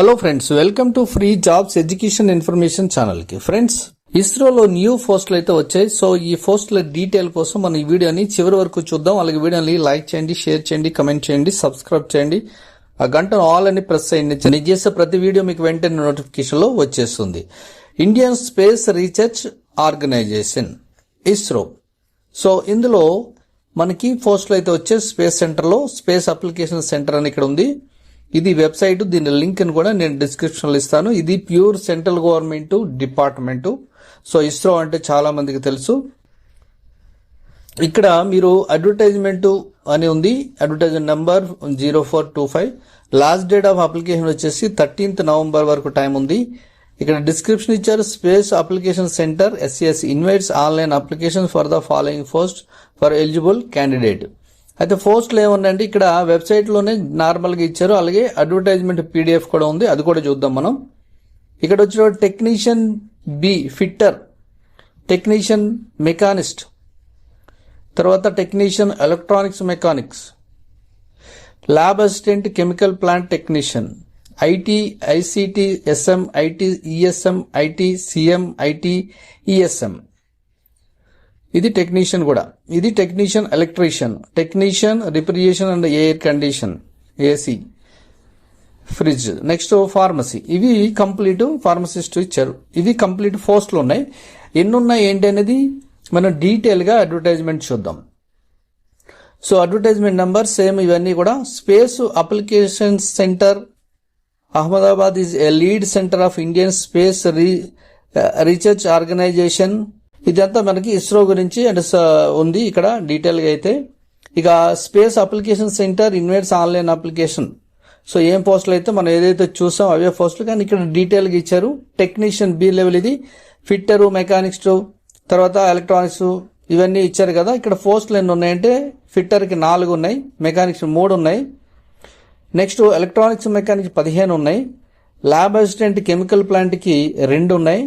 Hello friends welcome to free jobs education information ఛానల్కి friends ఇస్రోలో new పోస్టులు అయితే వచ్చాయి. సో ఈ పోస్టుల డీటెయిల్ కోసం మన ఈ వీడియోని చివరి వరకు చూద్దాం. అలాగే వీడియోని లైక్ చేయండి షేర్ చేయండి కమెంట్ చేయండి సబ్స్క్రైబ్ చేయండి. ఆ గంట ఆల్ అని ప్రెస్ చేయండి. నేను చేసే ప్రతి వీడియో మీకు వెంటనే నోటిఫికేషన్లో వచ్చేస్తుంది. Indian space research organisation ISRO so ఇందులో మనకి పోస్టులు అయితే వచ్చే స్పేస్ సెంటర్లో స్పేస్ అప్లికేషన్ సెంటర్ అని ఇక్కడ ఉంది. ఇది వెబ్సైట్ దీని లింక్ని కూడా నేను డిస్క్రిప్షన్లో ఇస్తాను. ఇది pure central government department. So ISRO అంటే చాలా మందికి తెలుసు. ఇక్కడ మీరు అడ్వర్టైజ్మెంట్ అని ఉంది. Advertisement number zero four two five. Last date of application వచ్చేసి థర్టీన్త్ నవంబర్ వరకు టైం ఉంది. ఇక్కడ డిస్క్రిప్షన్ ఇచ్చారు space application centre SCS invites online application for the following post for eligible candidate. అయితే పోస్టులు ఏమున్నాయంటే ఇక్కడ వెబ్సైట్లోనే నార్మల్గా ఇచ్చారు. అలాగే అడ్వర్టైజ్మెంట్ పీడిఎఫ్ కూడా ఉంది. అది కూడా చూద్దాం మనం. ఇక్కడ వచ్చిన technician B fitter technician machinist తర్వాత technician electronics mechanics lab assistant chemical plant technician IT ICT SM IT ESM IT CM IT ESM ఇది టెక్నీషియన్ కూడా. ఇది technician electrician technician refrigeration and air condition AC fridge next pharmacy ఇవి complete pharmacist ఇచ్చారు. ఇవి complete పోస్టులు ఉన్నాయి. ఎన్ని ఉన్నాయి ఏంటి అనేది మనం డీటెయిల్గా అడ్వర్టైజ్మెంట్ చూద్దాం. సో అడ్వర్టైజ్మెంట్ నెంబర్ సేమ్ ఇవన్నీ కూడా. Space application centre Ahmedabad is a lead centre of Indian space re research organisation ఇదంతా మనకి ఇస్రో గురించి అండ్ ఉంది ఇక్కడ డీటెయిల్గా అయితే. ఇక space application centre invites online application. So ఏం పోస్టులు అయితే మనం ఏదైతే చూసాం అవే పోస్టులు కానీ ఇక్కడ డీటెయిల్గా ఇచ్చారు. టెక్నీషియన్ బి లెవెల్ ఇది. ఫిట్టరు మెకానిక్స్ తర్వాత ఎలక్ట్రానిక్స్ ఇవన్నీ ఇచ్చారు కదా. ఇక్కడ పోస్టులు ఎన్ని ఉన్నాయంటే ఫిట్టర్కి నాలుగు ఉన్నాయి మెకానిక్స్ మూడు ఉన్నాయి. నెక్స్ట్ ఎలక్ట్రానిక్స్ మెకానిక్స్ పదిహేను ఉన్నాయి. ల్యాబ్ అసిస్టెంట్ కెమికల్ ప్లాంట్కి రెండు ఉన్నాయి.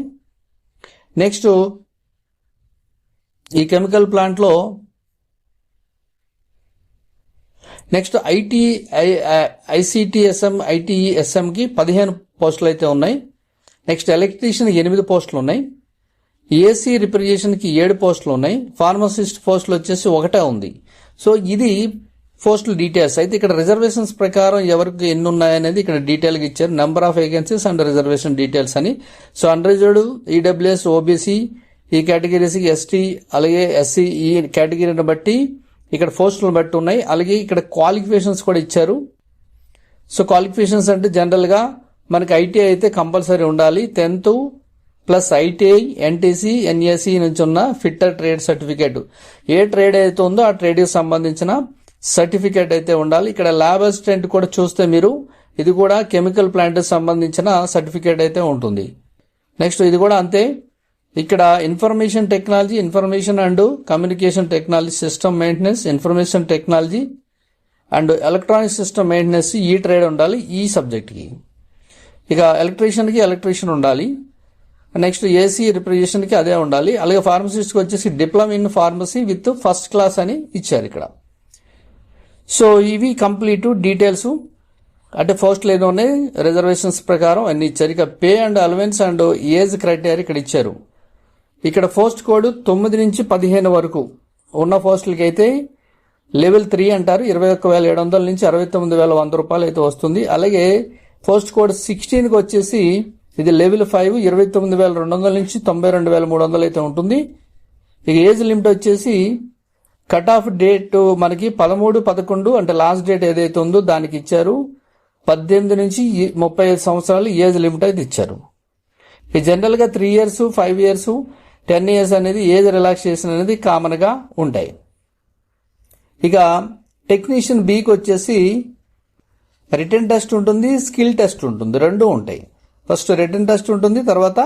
నెక్స్ట్ ఈ కెమికల్ ప్లాంట్లో నెక్స్ట్ ఐటీ ఐసిటిఎస్ఎం ఐటీఎస్ఎంకి పదిహేను పోస్టులు అయితే ఉన్నాయి. నెక్స్ట్ ఎలక్ట్రీషియన్ ఎనిమిది పోస్టులు ఉన్నాయి. ఏసీ రిప్రజేషన్కి ఏడు పోస్టులు ఉన్నాయి. ఫార్మసిస్ట్ పోస్టులు వచ్చేసి ఒకటే ఉంది. సో ఇది పోస్టుల డీటెయిల్స్. అయితే ఇక్కడ రిజర్వేషన్స్ ప్రకారం ఎవరికి ఎన్ని ఉన్నాయనేది ఇక్కడ డీటెయిల్గా ఇచ్చారు. Number of vacancies and reservation details అని. సో అన్రిజర్వ్డ్ ఈడబ్ల్యూఎస్ ఓబీసీ ఈ కేటగిరీస్కి ఎస్టీ అలాగే ఎస్సీ ఈ కేటగిరీని బట్టి ఇక్కడ పోస్టులను బట్టి ఉన్నాయి. అలాగే ఇక్కడ క్వాలిఫికేషన్స్ కూడా ఇచ్చారు. సో క్వాలిఫికేషన్స్ అంటే జనరల్గా మనకి ఐటీఐ అయితే కంపల్సరీ ఉండాలి. Tenth plus ITI NTC NSC నుంచి ఉన్న ఫిట్టర్ ట్రేడ్ సర్టిఫికేట్. ఏ ట్రేడ్ అయితే ఉందో ఆ ట్రేడ్కి సంబంధించిన సర్టిఫికేట్ అయితే ఉండాలి. ఇక్కడ ల్యాబ్ అసిస్టెంట్ కూడా చూస్తే మీరు ఇది కూడా కెమికల్ ప్లాంట్కి సంబంధించిన సర్టిఫికేట్ అయితే ఉంటుంది. నెక్స్ట్ ఇది కూడా అంతే. ఇక్కడ information technology information and communication technology system maintenance information technology and electronic system maintenance ఈ ట్రేడ్ ఉండాలి ఈ సబ్జెక్ట్కి ఇక ఎలక్ట్రీషియన్కి ఎలక్ట్రీషియన్ ఉండాలి. నెక్స్ట్ ఏసీ రిప్రజెంటేషన్కి అదే ఉండాలి. అలాగే ఫార్మసిస్ట్కి వచ్చేసి diploma in pharmacy with first class అని ఇచ్చారు ఇక్కడ. సో ఇవి కంప్లీట్ డీటెయిల్స్ అంటే ఫస్ట్ లేదోనే రిజర్వేషన్స్ ప్రకారం అన్ని ఇచ్చారు. ఇక pay and allowance and age criteria ఇక్కడ ఇచ్చారు. ఇక్కడ పోస్ట్ కోడ్ తొమ్మిది నుంచి పదిహేను వరకు ఉన్న పోస్టులకి అయితే లెవెల్ త్రీ అంటారు. ఇరవై ఒక్క వేల ఏడు వందల నుంచి అరవై తొమ్మిది వేల వంద రూపాయలు అయితే వస్తుంది. అలాగే పోస్ట్ కోడ్ సిక్స్టీన్కి వచ్చేసి ఇది లెవెల్ ఫైవ్ ఇరవై తొమ్మిది వేల రెండు వందల నుంచి తొంభై రెండు వేల మూడు వందలు అయితే ఉంటుంది. ఇక ఏజ్ లిమిట్ వచ్చేసి కట్ ఆఫ్ డేట్ మనకి పదమూడు పదకొండు అంటే లాస్ట్ డేట్ ఏదైతే ఉందో దానికి ఇచ్చారు. పద్దెనిమిది నుంచి ముప్పై ఐదు సంవత్సరాలు ఏజ్ లిమిట్ అయితే ఇచ్చారు. ఈ జనరల్గా three years five years ten years అనేది ఏజ్ రిలాక్సేషన్ అనేది కామన్గా ఉంటాయి. ఇక టెక్నీషియన్ బీకి వచ్చేసి రిటర్న్ టెస్ట్ ఉంటుంది స్కిల్ టెస్ట్ ఉంటుంది రెండు ఉంటాయి. ఫస్ట్ రిటర్న్ టెస్ట్ ఉంటుంది తర్వాత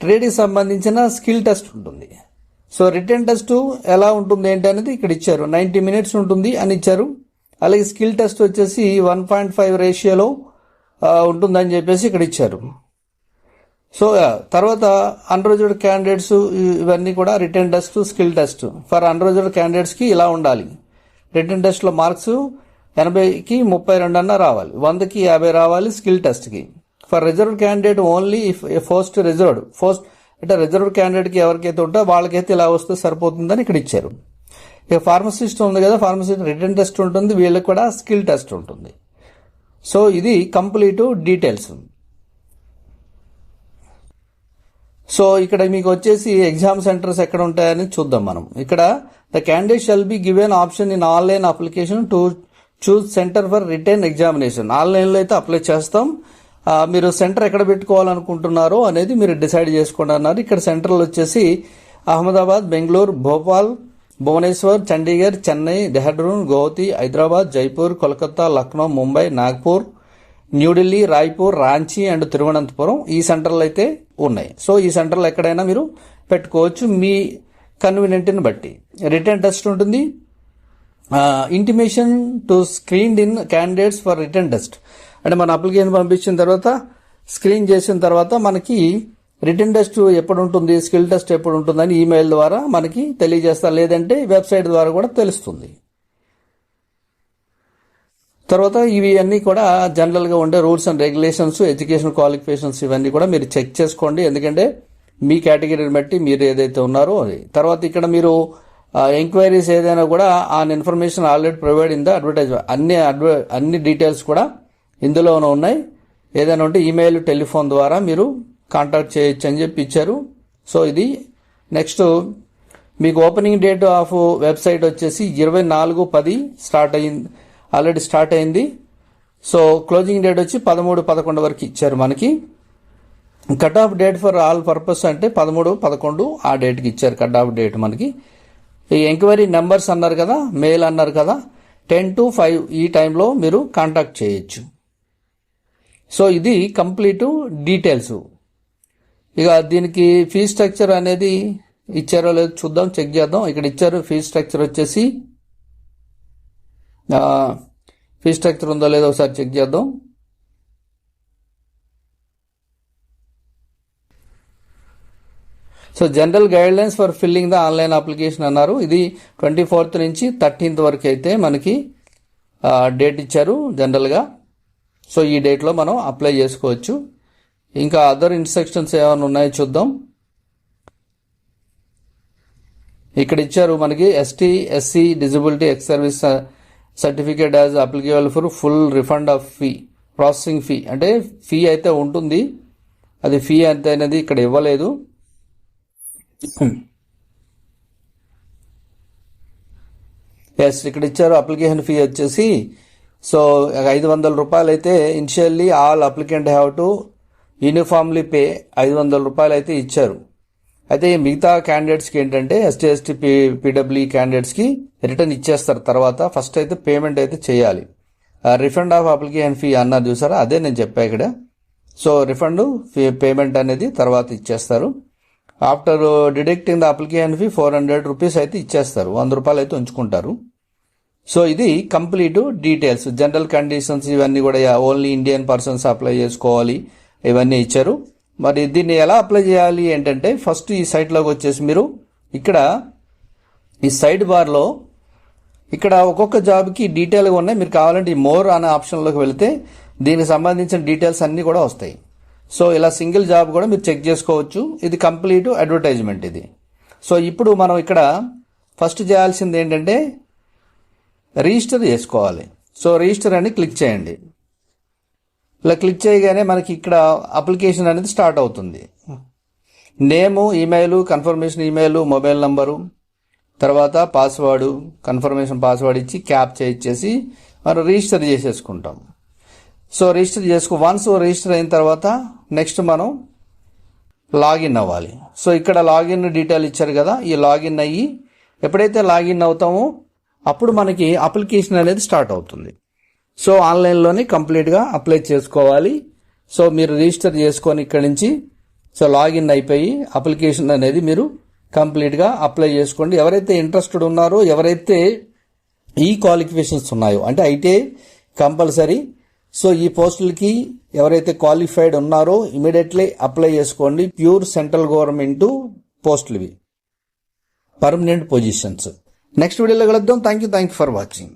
ట్రేడ్కి సంబంధించిన స్కిల్ టెస్ట్ ఉంటుంది. సో రిటర్న్ టెస్ట్ ఎలా ఉంటుంది ఏంటి అనేది ఇక్కడ ఇచ్చారు. నైంటీ మినిట్స్ ఉంటుంది అని ఇచ్చారు. అలాగే స్కిల్ టెస్ట్ వచ్చేసి వన్ పాయింట్ ఫైవ్ రేషియోలో ఉంటుందని చెప్పేసి ఇక్కడ ఇచ్చారు. సో తర్వాత అన్రోజర్డ్ క్యాండిడేట్స్ ఇవన్నీ కూడా written test skill test for unreserved క్యాండిడేట్స్కి ఇలా ఉండాలి. రిటర్న్ టెస్ట్లో మార్క్స్ ఎనభైకి ముప్పై రెండు అన్న రావాలి. వందకి యాభై రావాలి స్కిల్ టెస్ట్కి for reserve candidate only if first reserved first అంటే రిజర్వ్ క్యాండిడేట్కి ఎవరికైతే ఉంటే వాళ్ళకైతే ఇలా వస్తే సరిపోతుందని ఇక్కడ ఇచ్చారు. ఇక ఫార్మసిస్ట్ ఉంది కదా ఫార్మసిస్ట్ రిటర్న్ టెస్ట్ ఉంటుంది వీళ్ళకి కూడా స్కిల్ టెస్ట్ ఉంటుంది. సో ఇది కంప్లీట్ డీటెయిల్స్ సో ఇక్కడ మీకు వచ్చేసి ఎగ్జామ్ సెంటర్స్ ఎక్కడ ఉంటాయని చూద్దాం మనం. ఇక్కడ the candidate shall be given option in online application to choose centre for written examination ఆన్లైన్లో అయితే అప్లై చేస్తాం. మీరు సెంటర్ ఎక్కడ పెట్టుకోవాలనుకుంటున్నారో అనేది మీరు డిసైడ్ చేసుకోండి అన్నారు. ఇక్కడ సెంటర్లు వచ్చేసి అహ్మదాబాద్ బెంగళూరు భోపాల్ భువనేశ్వర్ చండీగఢ్ చెన్నై డెహ్రాడూన్ గౌహతి హైదరాబాద్ జైపూర్ కోల్కతా లక్నో ముంబై నాగ్పూర్ న్యూఢిల్లీ రాయ్పూర్ రాంచీ అండ్ తిరువనంతపురం ఈ సెంటర్లు అయితే ఉన్నాయి. సో ఈ సెంటర్లు ఎక్కడైనా మీరు పెట్టుకోవచ్చు. మీ కన్వీనియంట్ని బట్టి. రిటర్న్ టెస్ట్ ఉంటుంది. Intimation to screened in candidates for written test అంటే మన అప్లికేషన్ పంపించిన తర్వాత స్క్రీన్ చేసిన తర్వాత మనకి రిటర్న్ టెస్ట్ ఎప్పుడు ఉంటుంది స్కిల్ టెస్ట్ ఎప్పుడు ఉంటుందని ఈమెయిల్ ద్వారా మనకి తెలియజేస్తారు. లేదంటే వెబ్సైట్ ద్వారా కూడా తెలుస్తుంది. తర్వాత ఇవి అన్నీ కూడా జనరల్గా ఉండే rules and regulations education qualifications ఇవన్నీ కూడా మీరు చెక్ చేసుకోండి. ఎందుకంటే మీ కేటగిరీని బట్టి మీరు ఏదైతే ఉన్నారో అది. తర్వాత ఇక్కడ మీరు ఎంక్వైరీస్ ఏదైనా కూడా on information already provide in the advertisement అన్ని అడ్వ అన్ని డీటెయిల్స్ కూడా ఇందులోనే ఉన్నాయి. ఏదైనా ఉంటే ఈమెయిల్ టెలిఫోన్ ద్వారా మీరు కాంటాక్ట్ చేయొచ్చు అని చెప్పి ఇచ్చారు. సో ఇది నెక్స్ట్ మీకు ఓపెనింగ్ డేట్ ఆఫ్ వెబ్సైట్ వచ్చేసి ఇరవై నాలుగు పది స్టార్ట్ అయింది ఆల్రెడీ స్టార్ట్ అయింది. సో క్లోజింగ్ డేట్ వచ్చి పదమూడు పదకొండు వరకు ఇచ్చారు మనకి. Cut off date for all purpose అంటే పదమూడు పదకొండు ఆ డేట్కి ఇచ్చారు కట్ ఆఫ్ డేట్ మనకి. ఈ ఎంక్వైరీ నెంబర్స్ అన్నారు కదా మెయిల్ అన్నారు కదా టెన్ టు ఫైవ్ ఈ టైంలో మీరు కాంటాక్ట్ చేయొచ్చు. సో ఇది కంప్లీట్ డీటెయిల్స్. ఇక దీనికి ఫీ స్ట్రక్చర్ అనేది ఇచ్చారో లేదో చూద్దాం చెక్ చేద్దాం. ఇక్కడ ఇచ్చారు ఫీ స్ట్రక్చర్ వచ్చేసి ఫీ స్ట్రక్చర్ ఉందో లేదో ఒకసారి చెక్ చేద్దాం. So general guidelines for filling the online application అన్నారు. ఇది ట్వంటీ ఫోర్త్ నుంచి థర్టీన్త్ వరకు అయితే మనకి డేట్ ఇచ్చారు జనరల్గా సో ఈ డేట్లో మనం అప్లై చేసుకోవచ్చు. ఇంకా అదర్ ఇన్స్ట్రక్షన్స్ ఏమైనా ఉన్నాయో చూద్దాం. ఇక్కడ ఇచ్చారు మనకి ST SC disability ex service certificate as applicable for full refund of fee processing fee అంటే ఫీ అయితే ఉంటుంది అది ఫీ ఎంత అనేది ఇక్కడ ఇవ్వలేదు. ఎస్ ఇక్కడ ఇచ్చారు అప్లికేషన్ ఫీ వచ్చేసి సో ఐదు వందల రూపాయలు అయితే initially all applicant have to uniformly pay ఐదు వందల రూపాయలు అయితే ఇచ్చారు. అయితే ఈ మిగతా క్యాండిడేట్స్కి ఏంటంటే ఎస్టీ ఎస్టీ పీ పీడబ్ల్యూ క్యాండిడేట్స్కి రిటర్న్ ఇచ్చేస్తారు తర్వాత. ఫస్ట్ అయితే పేమెంట్ అయితే చేయాలి. రిఫండ్ ఆఫ్ అప్లికేషన్ ఫీ అన్నారు చూసారా? అదే నేను చెప్పా ఇక్కడ. సో రిఫండ్ ఫీ పేమెంట్ అనేది తర్వాత ఇచ్చేస్తారు. After deducting the application fee four hundred rupees అయితే ఇచ్చేస్తారు. వంద రూపాయలు అయితే ఉంచుకుంటారు. సో ఇది కంప్లీట్ డీటెయిల్స్ జనరల్ కండిషన్స్ ఇవన్నీ కూడా ఓన్లీ ఇండియన్ పర్సన్స్ అప్లై చేసుకోవాలి. ఇవన్నీ ఇచ్చారు. మరి దీన్ని ఎలా అప్లై చేయాలి ఏంటంటే ఫస్ట్ ఈ సైట్లోకి వచ్చేసి మీరు ఇక్కడ ఈ సైడ్ బార్లో ఇక్కడ ఒక్కొక్క జాబ్కి డీటెయిల్గా ఉన్నాయి. మీరు కావాలంటే ఈ మోర్ అనే ఆప్షన్లోకి వెళితే దీనికి సంబంధించిన డీటెయిల్స్ అన్నీ కూడా వస్తాయి. సో ఇలా సింగిల్ జాబ్ కూడా మీరు చెక్ చేసుకోవచ్చు. ఇది కంప్లీట్ అడ్వర్టైజ్మెంట్ ఇది. సో ఇప్పుడు మనం ఇక్కడ ఫస్ట్ చేయాల్సింది ఏంటంటే రిజిస్టర్ చేసుకోవాలి. సో రిజిస్టర్ అని క్లిక్ చేయండి. ఇలా క్లిక్ చేయగానే మనకి ఇక్కడ అప్లికేషన్ అనేది స్టార్ట్ అవుతుంది. Name email confirmation email mobile number తర్వాత పాస్వర్డ్ కన్ఫర్మేషన్ పాస్వర్డ్ ఇచ్చి క్యాప్ ఇచ్చేసి మనం రిజిస్టర్ చేసేసుకుంటాం. సో రిజిస్టర్ చేసుకో వన్స్ రిజిస్టర్ అయిన తర్వాత నెక్స్ట్ మనం లాగిన్ అవ్వాలి. సో ఇక్కడ లాగిన్ డీటెయిల్ ఇచ్చారు కదా ఈ లాగిన్ అయ్యి ఎప్పుడైతే లాగిన్ అవుతామో అప్పుడు మనకి అప్లికేషన్ అనేది స్టార్ట్ అవుతుంది. సో ఆన్లైన్లోనే కంప్లీట్గా అప్లై చేసుకోవాలి. సో మీరు రిజిస్టర్ చేసుకొని ఇక్కడి నుంచి సో లాగిన్ అయిపోయి అప్లికేషన్ అనేది మీరు కంప్లీట్గా అప్లై చేసుకోండి. ఎవరైతే ఇంట్రెస్టెడ్ ఉన్నారో ఎవరైతే ఈ క్వాలిఫికేషన్స్ ఉన్నాయో అంటే ఐటీఐ కంపల్సరీ సో ఈ పోస్టులకి ఎవరైతే క్వాలిఫైడ్ ఉన్నారో ఇమీడియట్లీ అప్లై చేసుకోండి. ప్యూర్ సెంట్రల్ గవర్నమెంట్ పోస్టులు ఇవి పర్మనెంట్ పొజిషన్స్. నెక్స్ట్ వీడియోలో కలుద్దాం. Thank you thank you for watching.